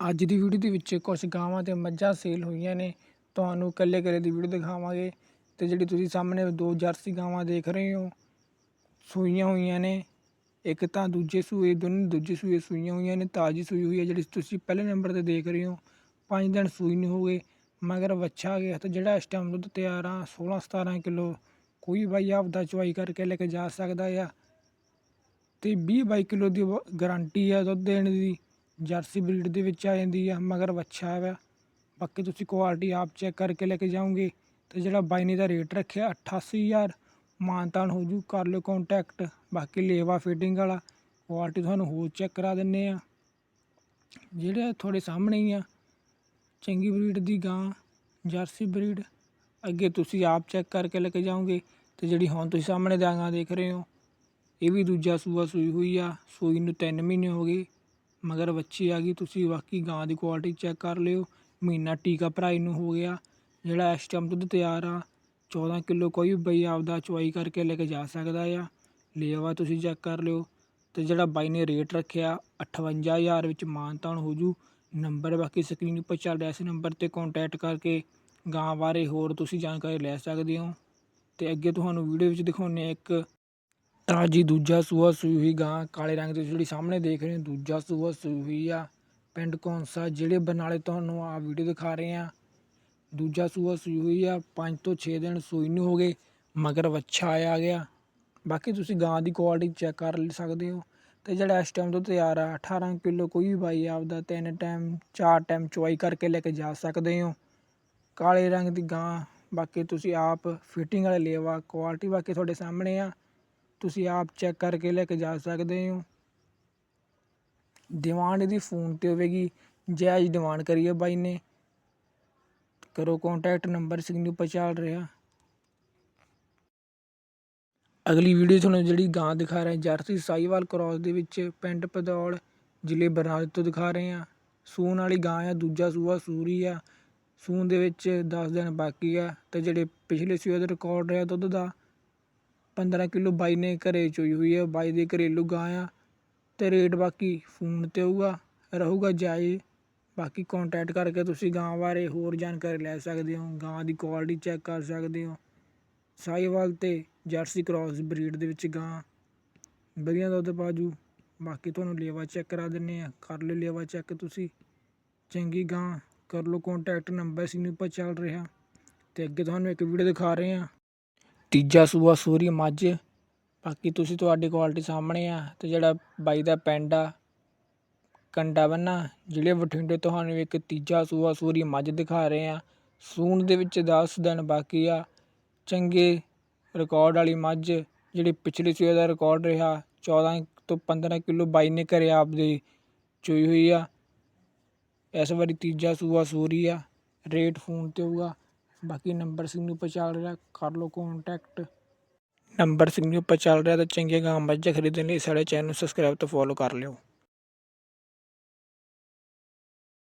ਅੱਜ ਦੀ ਵੀਡੀਓ ਦੇ ਵਿੱਚ ਕੁਝ ਗਾਵਾਂ ਤੇ ਮੱਝਾਂ ਸੇਲ ਹੋਈਆਂ ਨੇ। ਤੁਹਾਨੂੰ ਇਕੱਲੇ ਇਕੱਲੇ ਦੀ ਵੀਡੀਓ ਦਿਖਾਵਾਂਗੇ। ਤੇ ਜਿਹੜੀ ਤੁਸੀਂ ਸਾਹਮਣੇ ਦੋ ਜਰਸੀ ਗਾਵਾਂ ਦੇਖ ਰਹੇ ਹੋ, ਸੂਈਆਂ ਹੋਈਆਂ ਨੇ। ਇੱਕ ਤਾਂ ਦੂਜੇ ਸੂਏ, ਦੋਨੇ ਦੂਜੇ ਸੂਏ ਸੂਈਆਂ ਹੋਈਆਂ ਨੇ, ਤਾਜ਼ੀ ਸੂਈ ਹੋਈ ਹੈ ਜਿਹੜੀ ਤੁਸੀਂ ਪਹਿਲੇ ਨੰਬਰ ਤੇ ਦੇਖ ਰਹੇ ਹੋ। ਪੰਜ ਦਿਨ ਸੂਈ ਨਹੀਂ ਹੋ ਗਏ, ਮਗਰ ਵੱਛਾ ਆ ਗਿਆ ਤੇ ਜਿਹੜਾ ਇਸ ਟਾਈਮ ਦੁੱਧ ਤਿਆਰ ਆ 16 17 ਕਿਲੋ, ਕੋਈ ਬਾਈ ਆਪਦਾ ਚੁਆਈ ਕਰਕੇ ਲੈ ਕੇ ਜਾ ਸਕਦਾ ਆ। ਤੇ 20 22 ਕਿਲੋ ਦੀ ਗਾਰੰਟੀ ਆ ਦੁੱਧ ਦੇਣ ਦੀ। ਜਰਸੀ ਬਰੀਡ ਦੇ ਵਿੱਚ ਆ ਜਾਂਦੀ ਆ, ਮਗਰ ਵੱਛਾ ਵਾ। ਬਾਕੀ ਤੁਸੀਂ ਕੁਆਲਿਟੀ ਆਪ ਚੈੱਕ ਕਰਕੇ ਲੈ ਕੇ ਜਾਓਗੇ। ਤੇ ਜਿਹੜਾ ਬਾਈ ਨੇ ਦਾ ਰੇਟ ਰੱਖਿਆ 88000 ਮਾਨਤਾਨ ਹੋ ਜੂ, ਕਰ ਲਿਓ ਕੰਟੈਕਟ ਬਾਕੀ ਲੇਵਾ ਫਿਟਿੰਗ ਵਾਲਾ ਕੁਆਲਿਟੀ ਤੁਹਾਨੂੰ ਹੋਰ ਚੈੱਕ ਕਰਾ ਦਿੰਨੇ ਆ। ਜਿਹੜੇ ਤੁਹਾਡੇ ਸਾਹਮਣੇ ਹੀ ਆ, ਚੰਗੀ ਬਰੀਡ ਦੀ ਗਾਂ, ਜਰਸੀ ਬਰੀਡ ਅੱਗੇ ਤੁਸੀਂ ਆਪ ਚੈੱਕ ਕਰਕੇ ਲੈ ਕੇ ਜਾਓਗੇ। ਤੇ ਜਿਹੜੀ ਹੁਣ ਤੁਸੀਂ ਸਾਹਮਣੇ ਦਾ ਗਾਂ ਦੇਖ ਰਹੇ ਹੋ, ਇਹ ਵੀ ਦੂਜਾ ਸੂਆ ਸੂਈ ਹੋਈ ਆ, ਸੂਈ ਨੂੰ 3 ਮਹੀਨੇ ਹੋ ਗਏ। ਮਗਰ ਵੱਛੀ ਆ ਗਈ, ਤੁਸੀਂ ਬਾਕੀ ਗਾਂ ਦੀ ਕੁਆਲਿਟੀ ਚੈੱਕ ਕਰ ਲਿਓ। ਮਹੀਨਾ ਟੀਕਾ ਭਰਾਈ ਨੂੰ ਹੋ ਗਿਆ। ਜਿਹੜਾ ਇਸ ਟਾਈਮ ਦੁੱਧ ਤਿਆਰ ਆ 14 ਕਿਲੋ ਕੋਈ ਵੀ ਬਈ ਆਪਦਾ ਚੁਆਈ ਕਰਕੇ ਲੈ ਕੇ ਜਾ ਸਕਦਾ ਆ। ਲੇਵਾ ਤੁਸੀਂ ਚੈੱਕ ਕਰ ਲਿਓ। ਤੇ ਜਿਹੜਾ ਬਾਈ ਨੇ ਰੇਟ ਰੱਖਿਆ 58000 ਵਿੱਚ ਮਾਨਤਾਨ ਹੋ ਜੂ। ਨੰਬਰ ਬਾਕੀ ਸਕਰੀਨ ਉੱਪਰ ਚੱਲ ਰਿਹਾ ਇਸ ਨੰਬਰ ਤੇ ਕੰਟੈਕਟ ਕਰਕੇ ਗਾਂ ਬਾਰੇ ਹੋਰ ਤੁਸੀਂ ਜਾਣਕਾਰੀ ਲੈ ਸਕਦੇ ਹੋ। ਤੇ ਅੱਗੇ ਤੁਹਾਨੂੰ ਵੀਡੀਓ ਵਿੱਚ ਦਿਖਾਉਂਦੇ ਹਾਂ ਇੱਕ ਤਾਜੀ ਦੂਜਾ ਸੂਆ ਸੂਈ ਹੋਈ ਗਾਂ, ਕਾਲੇ ਰੰਗ ਦੀ ਜਿਹੜੀ ਸਾਹਮਣੇ ਦੇਖ ਰਹੇ ਹੋ, ਦੂਜਾ ਸੂਆ ਸੂਈ ਹੋਈ ਆ। ਪਿੰਡ ਕੌਂਸਾ ਜਿਹੜੇ ਬਰਨਾਲੇ ਤੁਹਾਨੂੰ ਆ ਵੀਡੀਓ ਦਿਖਾ ਰਹੇ ਆ। ਦੂਜਾ ਸੂਆ ਸੂਈ ਹੋਈ ਆ 5 ਤੋਂ 6 ਦਿਨ ਸੂਈ ਨੂੰ ਹੋ ਗਏ, ਮਗਰ ਵੱਛਾ ਆ ਗਿਆ। ਬਾਕੀ ਤੁਸੀਂ ਗਾਂ ਦੀ ਕੁਆਲਿਟੀ ਚੈੱਕ ਕਰ ਸਕਦੇ ਹੋ। ਤੇ ਜਿਹੜਾ ਇਸ ਟਾਈਮ ਤੋਂ ਤਿਆਰ ਆ 18 ਕਿਲੋ ਕੋਈ ਵੀ ਬਾਈ ਆਪਦਾ ਤਿੰਨ ਟਾਈਮ ਚਾਰ ਟਾਈਮ ਚੁਆਈ ਕਰਕੇ ਲੈ ਕੇ ਜਾ ਸਕਦੇ ਹੋ। ਕਾਲੇ ਰੰਗ ਦੀ ਗਾਂ, ਬਾਕੀ ਤੁਸੀਂ ਆਪ ਫਿਟਿੰਗ ਵਾਲੇ ਲੇਵਾ ਕੁਆਲਿਟੀ ਬਾਕੀ ਤੁਹਾਡੇ ਸਾਹਮਣੇ ਆ। ਤੁਸੀਂ ਆਪ ਚੈੱਕ ਕਰਕੇ ਲੈ ਕੇ ਜਾ ਸਕਦੇ ਹੋ। ਡਿਮਾਂਡ ਇਹਦੀ ਫੋਨ ਤੇ ਹੋਵੇਗੀ। ਜਾਇਜ਼ ਡਿਮਾਂਡ ਕਰੀਏ ਬਾਈ ਨੇ। ਕਰੋ ਕੰਟੈਕਟ ਨੰਬਰ ਸਕਰੀਨ ਉੱਪਰ ਚੱਲ ਰਿਹਾ। ਅਗਲੀ ਵੀਡੀਓ ਤੁਹਾਨੂੰ ਜਿਹੜੀ ਗਾਂ ਦਿਖਾ ਰਹੇ, ਜਰਸੀ ਸਾਈਵਾਲ ਕ੍ਰਾਸ ਦੇ ਵਿੱਚ ਪਿੰਡ ਪਦੌੜ ਜ਼ਿਲ੍ਹੇ ਬਰਨਾਲੇ ਤੋਂ ਦਿਖਾ ਰਹੇ ਆ ਸੂਨ ਵਾਲੀ ਗਾਂ ਆ, ਦੂਜਾ ਸੂਆ ਸੂਰੀ ਆ। ਸੂਨ ਦੇ ਵਿੱਚ 10 ਦਿਨ ਬਾਕੀ ਆ ਤੇ ਜਿਹੜੇ ਪਿਛਲੇ ਸੂਏ ਦਾ ਰਿਕਾਰਡ ਰਿਹਾ ਦੁੱਧ ਦਾ। 15 ਕਿਲੋ ਬਾਈ ਨੇ ਘਰ ਚੋਈ ਹੋਈ ਹੈ ਬਾਈ ਦੀ ਘਰੇਲੂ ਗਾਂ ਆ ਅਤੇ ਰੇਟ ਬਾਕੀ ਫੋਨ ਤੇ ਹੋਊਗਾ ਰਹੂਗਾ ਜਾਇਜ਼। ਬਾਕੀ ਕੋਂਟੈਕਟ ਕਰਕੇ ਤੁਸੀਂ ਗਾਂ ਬਾਰੇ ਹੋਰ ਜਾਣਕਾਰੀ ਲੈ ਸਕਦੇ ਹੋ, ਗਾਂ ਦੀ ਕੁਆਲਿਟੀ ਚੈੱਕ ਕਰ ਸਕਦੇ ਹੋ। ਸਾਈਵਾਲ ਤੇ ਜਰਸੀ ਕ੍ਰਾਸ ਬਰੀਡ ਦੇ ਵਿੱਚ ਗਾਂ। ਵਧੀਆ ਦੁੱਧ ਪਾਜੂ। ਬਾਕੀ ਤੁਹਾਨੂੰ ਲੇਵਾ ਚੈੱਕ ਕਰਾ ਦਿੰਨੇ ਆ। ਕਰ ਲਿਓ ਲੇਵਾ ਚੈੱਕ ਤੁਸੀਂ। ਚੰਗੀ ਗਾਂ। ਕਰ ਲਓ ਕੰਟੈਕਟ ਨੰਬਰ ਸੀ ਨੂੰ ਉੱਪਰ ਚੱਲ ਰਿਹਾ। ਤੇ ਅੱਗੇ ਤੁਹਾਨੂੰ ਇੱਕ ਵੀਡੀਓ ਦਿਖਾ ਰਹੇ ਆ ਤੀਜਾ ਸੂਆ ਸੂਰੀ ਮੱਝ। ਬਾਕੀ ਤੁਸੀਂ ਤੁਹਾਡੀ ਕੁਆਲਿਟੀ ਸਾਹਮਣੇ ਆ ਅਤੇ ਜਿਹੜਾ ਬਾਈ ਦਾ ਪਿੰਡ ਆ, ਕੰਡਾ ਬੰਨਾ ਜਿਹੜੇ ਬਠਿੰਡੇ ਤੁਹਾਨੂੰ ਇੱਕ ਤੀਜਾ ਸੂਆ ਸੂਰੀ ਮੱਝ ਦਿਖਾ ਰਹੇ ਆ। ਸੂਣ ਦੇ ਵਿੱਚ 10 ਦਿਨ ਬਾਕੀ ਆ। ਚੰਗੇ ਰਿਕਾਰਡ ਵਾਲੀ ਮੱਝ, ਜਿਹੜੀ ਪਿਛਲੇ ਸੂਏ ਦਾ ਰਿਕਾਰਡ ਰਿਹਾ 14 ਤੋਂ 15 ਕਿਲੋ ਬਾਈ ਨੇ ਘਰੇ ਆਪਦੇ ਚੋਈ ਹੋਈ ਆ। ਇਸ ਵਾਰੀ ਤੀਜਾ ਸੂਆ ਸੂਰੀ ਆ। ਰੇਟ ਫੋਨ ਤੇ ਹੋਊਗਾ। ਬਾਕੀ ਨੰਬਰ ਸਿੰਘ ਨੂੰ ਉੱਪਰ ਚੱਲ ਰਿਹਾ ਕਰ ਲਓ ਕੰਟੈਕਟ ਨੰਬਰ ਸਿੰਘ ਨੂੰ ਉੱਪਰ ਚੱਲ ਰਿਹਾ ਤਾਂ ਚੰਗੇ ਗਾਂ ਮੱਝਾਂ ਖਰੀਦਣ ਲਈ ਸਾਡੇ ਚੈਨਲ ਨੂੰ ਸਬਸਕ੍ਰਾਈਬ ਤੇ ਫੋਲੋ ਕਰ ਲਿਓ।